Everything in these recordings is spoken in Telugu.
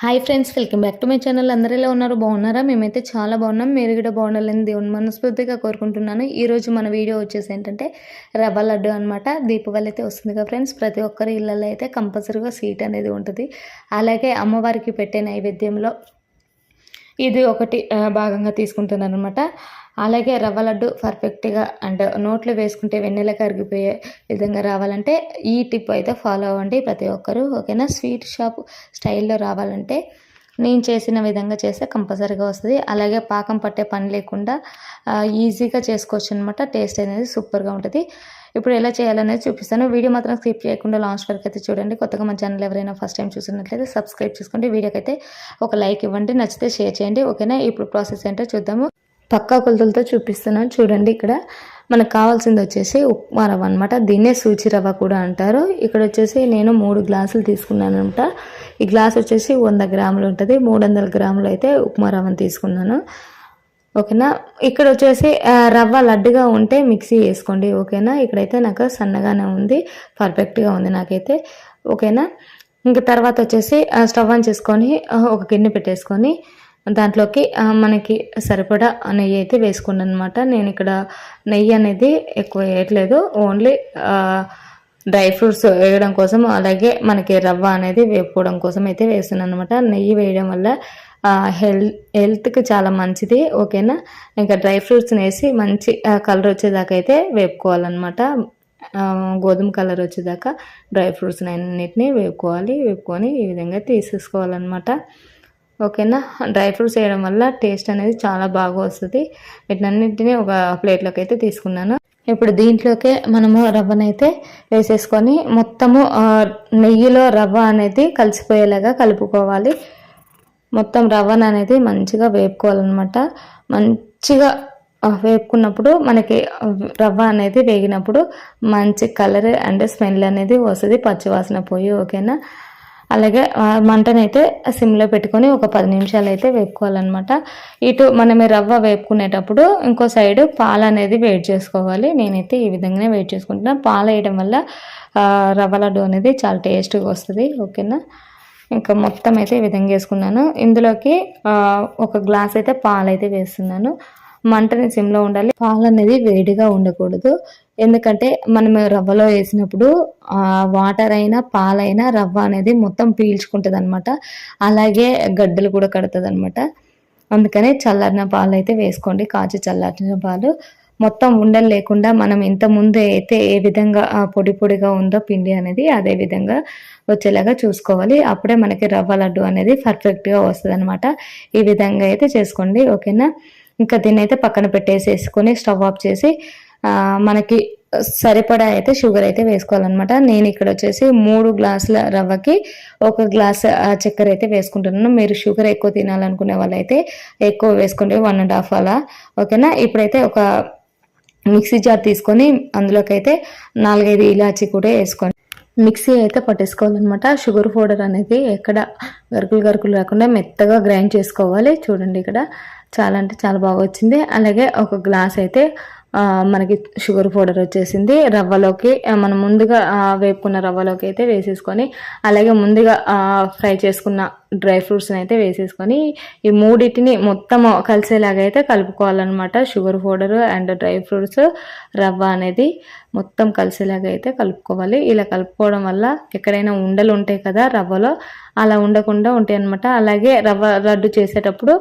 Hi friends welcome back to my channel. అందరూ ఎలా ఉన్నారు? బాగున్నారా? మేమైతే చాలా బాగున్నాం. మీరు కూడా బాగుండాలని దేవుని మనస్ఫూర్తిగా కోరుకుంటున్నాను. ఈరోజు మన వీడియో వచ్చేసి ఏంటంటే రవ్వ లడ్డు అనమాట దీపావళి అయితే వస్తుంది కదా ఫ్రెండ్స్. ప్రతి ఒక్కరి ఇళ్ళల్లో అయితే కంపల్సరీగా స్వీట్ అనేది ఉంటుంది. అలాగే అమ్మవారికి పెట్టే నైవేద్యంలో ఇది ఒకటి భాగంగా తీసుకుంటున్నాను అనమాట అలాగే రవ్వ లడ్డు పర్ఫెక్ట్గా అండ్ నోట్లో వేసుకుంటే వెన్నెల కరిగిపోయే విధంగా రావాలంటే ఈ టిప్ అయితే ఫాలో అవ్వండి ప్రతి ఒక్కరూ ఓకేనా? స్వీట్ షాప్ స్టైల్లో రావాలంటే నేను చేసిన విధంగా చేస్తే కంపల్సరీగా వస్తుంది. అలాగే పాకం పట్టే పని లేకుండా ఈజీగా చేసుకోవచ్చు అనమాట టేస్ట్ అనేది సూపర్గా ఉంటుంది. ఇప్పుడు ఎలా చేయాలనేది చూపిస్తాను. వీడియో మాత్రం స్కిప్ చేయకుండా లాస్ట్ వరకు అయితే చూడండి. కొత్తగా మన ఛానల్ ఎవరైనా ఫస్ట్ టైం చూసినట్లయితే సబ్స్క్రైబ్ చేసుకోండి. వీడియోకి అయితే ఒక లైక్ ఇవ్వండి. నచ్చితే షేర్ చేయండి. ఓకేనా? ఇప్పుడు ప్రాసెస్ ఏంటో చూద్దాము. పక్కా కొలతలతో చూపిస్తున్నాను. చూడండి ఇక్కడ మనకు కావాల్సింది వచ్చేసి ఉప్మా రవ్వ అనమాట దీన్నే సూచి రవ్వ కూడా అంటారు. ఇక్కడ వచ్చేసి నేను మూడు గ్లాసులు తీసుకున్నాను అనమాట ఈ గ్లాస్ వచ్చేసి వంద గ్రాములు ఉంటుంది. మూడు వందల గ్రాములు అయితే ఉప్మా రవ్వను తీసుకున్నాను. ఓకేనా? ఇక్కడ వచ్చేసి రవ్వ లడ్డుగా ఉంటే మిక్సీ వేసుకోండి. ఓకేనా? ఇక్కడైతే నాకు సన్నగానే ఉంది. పర్ఫెక్ట్గా ఉంది నాకైతే. ఓకేనా? ఇంకా తర్వాత వచ్చేసి స్టవ్ ఆన్ చేసుకొని ఒక గిన్నె పెట్టేసుకొని దాంట్లోకి మనకి సరిపడా నెయ్యి అయితే వేసుకున్నాను అనమాట నేను ఇక్కడ నెయ్యి అనేది ఎక్కువ వేయట్లేదు. ఓన్లీ డ్రై ఫ్రూట్స్ వేయడం కోసం అలాగే మనకి రవ్వ అనేది వేపుకోవడం కోసం అయితే వేస్తున్నాను అనమాట నెయ్యి వేయడం వల్ల హెల్త్ హెల్త్కి చాలా మంచిది ఓకేనా? ఇంకా డ్రై ఫ్రూట్స్ని వేసి మంచి కలర్ వచ్చేదాకా అయితే వేపుకోవాలన్నమాట. గోధుమ కలర్ వచ్చేదాకా డ్రై ఫ్రూట్స్ అన్నిటిని వేపుకోవాలి వేపుకొని ఈ విధంగా తీసేసుకోవాలన్నమాట. ఓకేనా? డ్రై ఫ్రూట్స్ వేయడం వల్ల టేస్ట్ అనేది చాలా బాగా వస్తుంది. వీటన్నిటిని ఒక ప్లేట్లోకి అయితే తీసుకున్నాను. ఇప్పుడు దీంట్లోకే మనము రవ్వనైతే వేసేసుకొని మొత్తము నెయ్యిలో రవ్వ అనేది కలిసిపోయేలాగా కలుపుకోవాలి. మొత్తం రవ్వను అనేది మంచిగా వేపుకోవాలన్నమాట. మంచిగా వేపుకున్నప్పుడు మనకి రవ్వ అనేది వేగినప్పుడు మంచి కలర్ అండ్ స్మెల్ అనేది వస్తుంది. పచ్చివాసన పోయి ఓకేనా? అలాగే మంటనైతే సిమ్లో పెట్టుకొని ఒక పది నిమిషాలు అయితే వేపుకోవాలన్నమాట. ఇటు మనం రవ్వ వేపుకునేటప్పుడు ఇంకో సైడ్ పాలు అనేది వేడి చేసుకోవాలి. నేనైతే ఈ విధంగానే వేడి చేసుకుంటున్నాను పాలు వేయడం వల్ల రవ్వ లడ్డు అనేది చాలా టేస్ట్గా వస్తుంది. ఓకేనా? ఇంకా మొత్తం అయితే ఈ విధంగా వేసుకున్నాను. ఇందులోకి ఒక గ్లాస్ అయితే పాలు అయితే వేస్తున్నాను. మంటని సిమ్లో ఉండాలి. పాలు అనేది వేడిగా ఉండకూడదు. ఎందుకంటే మనం రవ్వలో వేసినప్పుడు వాటర్ అయినా పాలైనా రవ్వ అనేది మొత్తం పీల్చుకుంటుంది అనమాట అలాగే గడ్డలు కూడా కడుతుంది అనమాట అందుకనే చల్లారిన పాలు అయితే వేసుకోండి. కాచి చల్లారిన పాలు. మొత్తం ఉండలు లేకుండా మనం ఇంత ముందు అయితే ఏ విధంగా పొడి పొడిగా ఉందో పిండి అనేది అదే విధంగా వచ్చేలాగా చూసుకోవాలి. అప్పుడే మనకి రవ్వ లడ్డు అనేది పర్ఫెక్ట్గా వస్తుంది అనమాట ఈ విధంగా అయితే చేసుకోండి. ఓకేనా? ఇంకా దీన్ని అయితే పక్కన పెట్టేసేసుకొని స్టవ్ ఆఫ్ చేసి మనకి సరిపడా అయితే షుగర్ అయితే వేసుకోవాలన్నమాట. నేను ఇక్కడ వచ్చేసి మూడు గ్లాసుల రవ్వకి ఒక గ్లాస్ ఆ, చక్కెర అయితే వేసుకుంటున్నాను. మీరు షుగర్ ఎక్కువ తినాలనుకునే వాళ్ళైతే ఎక్కువ వేసుకోండి వన్ అండ్ హాఫ్ అలా. ఓకేనా? ఇప్పుడైతే ఒక మిక్సీ జార్ తీసుకొని అందులోకైతే నాలుగైదు ఇలాచి కూడా వేసుకోండి. మిక్సీ అయితే పట్టేసుకోవాలన్నమాట. షుగర్ పౌడర్ అనేది ఎక్కడ గరుకులు గరుకులు రాకుండా మెత్తగా గ్రైండ్ చేసుకోవాలి. చూడండి ఇక్కడ చాలా అంటే చాలా బాగా వచ్చింది. అలాగే ఒక గ్లాస్ అయితే మనకి షుగర్ పౌడర్ వచ్చేసింది. రవ్వలోకి మనం ముందుగా వేపుకున్న రవ్వలోకి అయితే వేసేసుకొని అలాగే ముందుగా ఫ్రై చేసుకున్న డ్రై ఫ్రూట్స్ని అయితే వేసేసుకొని ఈ మూడింటిని మొత్తం కలిసేలాగా అయితే కలుపుకోవాలన్నమాట. Sugar powder and dry fruits రవ్వ అనేది మొత్తం కలిసేలాగా అయితే కలుపుకోవాలి. ఇలా కలుపుకోవడం వల్ల ఎక్కడైనా ఉండలు ఉంటాయి కదా రవ్వలో అలా ఉండకుండా ఉంటాయి అనమాట అలాగే రవ్వ రడ్డు చేసేటప్పుడు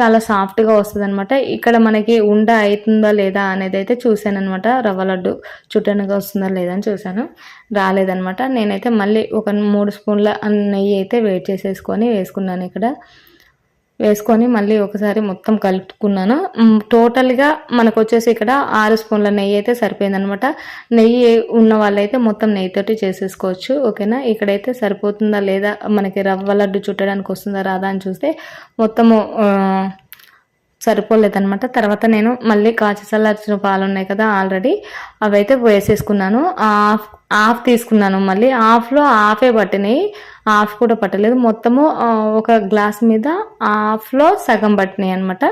చాలా సాఫ్ట్గా వస్తుంది అనమాట ఇక్కడ మనకి ఉండ అవుతుందా లేదా అనేది అయితే చూశాను అనమాట రవ్వ లడ్డు చుట్టనగా వస్తుందా లేదా అని చూశాను. రాలేదనమాట నేనైతే మళ్ళీ ఒక మూడు స్పూన్ల నెయ్యి అయితే వేడి చేసేసుకొని వేసుకున్నాను ఇక్కడ. వేసుకొని మళ్ళీ ఒకసారి మొత్తం కలుపుకున్నాను. టోటల్గా మనకు వచ్చేసి ఇక్కడ ఆరు స్పూన్ల నెయ్యి అయితే సరిపోయిందనమాట. నెయ్యి ఉన్న వాళ్ళైతే మొత్తం నెయ్యితోటి చేసేసుకోవచ్చు ఓకేనా? ఇక్కడైతే సరిపోతుందా లేదా? మనకి రవ్వ లడ్డు చుట్టడానికి వస్తుందా రాదా అని చూస్తే మొత్తము సరిపోలేదనమాట. తర్వాత నేను మళ్ళీ కాచి చల్లార్చిన పాలు ఉన్నాయి కదా ఆల్రెడీ అవైతే వేసేసుకున్నాను. ఆఫ్ హాఫ్ తీసుకున్నాను. మళ్ళీ హాఫ్లో హాఫే పట్టినాయి. హాఫ్ కూడా పట్టలేదు. మొత్తము ఒక గ్లాస్ మీద హాఫ్లో సగం పట్టినాయి అనమాట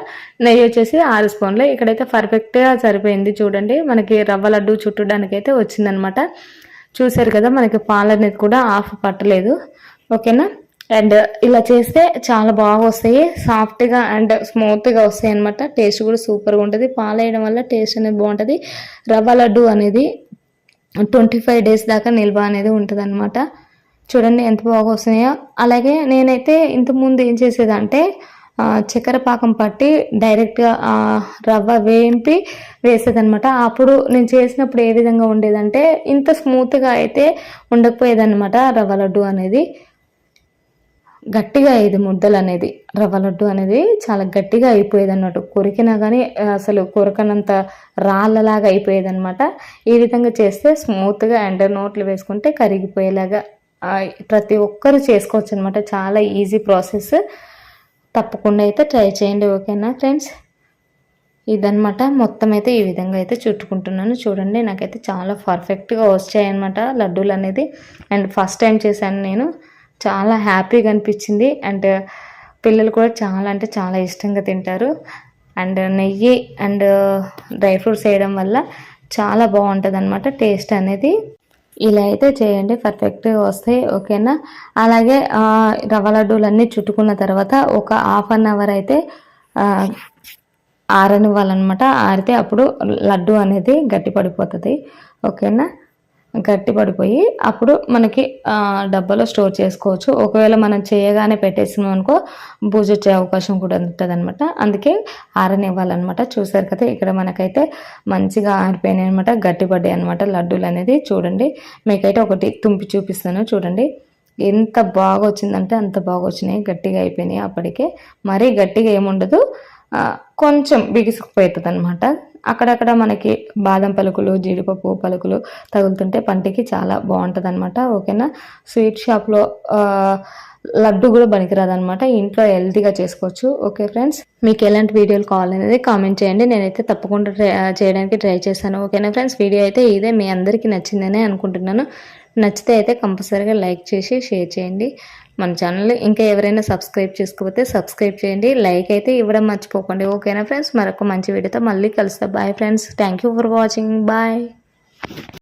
నెయ్యి వచ్చేసి ఆరు స్పూన్లు. ఇక్కడైతే పర్ఫెక్ట్గా సరిపోయింది చూడండి. మనకి రవ్వ లడ్డు చుట్టడానికి అయితే వచ్చిందనమాట చూసారు కదా మనకి పాలు అనేది కూడా హాఫ్ పట్టలేదు. ఓకేనా? అండ్ ఇలా చేస్తే చాలా బాగా వస్తాయి. సాఫ్ట్గా అండ్ స్మూత్గా వస్తాయి అనమాట టేస్ట్ కూడా సూపర్గా ఉంటుంది. పాలు వేయడం వల్ల టేస్ట్ అనేది బాగుంటుంది. రవ్వ లడ్డు అనేది ట్వంటీ ఫైవ్ డేస్ దాకా నిల్వ అనేది ఉంటుంది అనమాట చూడండి ఎంత బాగా వస్తున్నాయో. అలాగే నేనైతే ఇంతకుముందు ఏం చేసేదంటే చక్కెర పాకం పట్టి డైరెక్ట్గా రవ్వ వేయింపి వేసేదనమాట అప్పుడు నేను చేసినప్పుడు ఏ విధంగా ఉండేదంటే ఇంత స్మూత్గా అయితే ఉండకపోయేదన్నమాట రవ్వ లడ్డు అనేది. గట్టిగా అయ్యేది ముద్దలు అనేది రవ్వ లడ్డు అనేది చాలా గట్టిగా అయిపోయేది అన్నట్టు కొరికినా కానీ అసలు కొరకనంత రాళ్ళలాగా అయిపోయేది అనమాట ఈ విధంగా చేస్తే స్మూత్గా అండ్ నోట్లు వేసుకుంటే కరిగిపోయేలాగా ప్రతి ఒక్కరు చేసుకోవచ్చు అనమాట చాలా ఈజీ ప్రాసెస్. తప్పకుండా అయితే ట్రై చేయండి ఓకేనా ఫ్రెండ్స్? ఇదనమాట మొత్తం అయితే ఈ విధంగా అయితే చుట్టుకుంటున్నాను. చూడండి నాకైతే చాలా పర్ఫెక్ట్గా వచ్చాయన్నమాట లడ్డూలు అనేది. అండ్ ఫస్ట్ టైం చేశాను నేను. చాలా హ్యాపీగా అనిపించింది. అండ్ పిల్లలు కూడా చాలా అంటే చాలా ఇష్టంగా తింటారు. అండ్ నెయ్యి అండ్ డ్రై ఫ్రూట్స్ వేయడం వల్ల చాలా బాగుంటుంది అనమాట టేస్ట్ అనేది. ఇలా అయితే చేయండి పర్ఫెక్ట్గా వస్తాయి ఓకేనా? అలాగే రవ్వ లడ్డూలన్నీ చుట్టుకున్న తర్వాత ఒక హాఫ్ అన్ అవర్ అయితే ఆరనివ్వాలన్నమాట. ఆరితే అప్పుడు లడ్డు అనేది గట్టి పడిపోతుంది ఓకేనా? గట్టి పడిపోయి అప్పుడు మనకి డబ్బాలో స్టోర్ చేసుకోవచ్చు. ఒకవేళ మనం చేయగానే పెట్టేసినాం అనుకో బూజు వచ్చే అవకాశం కూడా ఉంటుంది అనమాట అందుకే ఆరనివ్వాలన్నమాట. చూసారు కదా ఇక్కడ మనకైతే మంచిగా ఆరిపోయినాయి అనమాట గట్టిపడ్డాయి అనమాట లడ్డూలు అనేది. చూడండి మీకైతే ఒకటి తుంపి చూపిస్తాను. చూడండి ఎంత బాగా వచ్చిందంటే అంత బాగా వచ్చినాయి. గట్టిగా అయిపోయినాయి అప్పటికే. మరీ గట్టిగా ఏముండదు. కొంచెం బిగుసుకుపోతుంది అనమాట అక్కడక్కడ మనకి బాదం పలుకులు జీడిపప్పు పలుకులు తగులుతుంటే పంటికి చాలా బాగుంటుంది అనమాట ఓకేనా? స్వీట్ షాప్లో లడ్డు కూడా పనికిరాదనమాట ఇంట్లో హెల్తీగా చేసుకోవచ్చు ఓకే ఫ్రెండ్స్? మీకు ఎలాంటి వీడియోలు కావాలనేది కామెంట్ చేయండి నేనైతే తప్పకుండా ట్రై చేయడానికి ట్రై చేశాను ఓకేనా ఫ్రెండ్స్? వీడియో అయితే ఇదే మీ అందరికీ నచ్చిందనే అనుకుంటున్నాను. నచ్చితే అయితే కంపల్సరీగా లైక్ చేసి షేర్ చేయండి. మన ఛానల్ ఇంకా ఎవరైనా సబ్స్క్రైబ్ చేసుకోకపోతే సబ్స్క్రైబ్ చేయండి. లైక్ అయితే ఇవ్వడం మర్చిపోకండి. ఓకేనా ఫ్రెండ్స్? మరొక మంచి వీడియోతో మళ్ళీ కలుస్తా. Bye friends. Thank you for watching. Bye.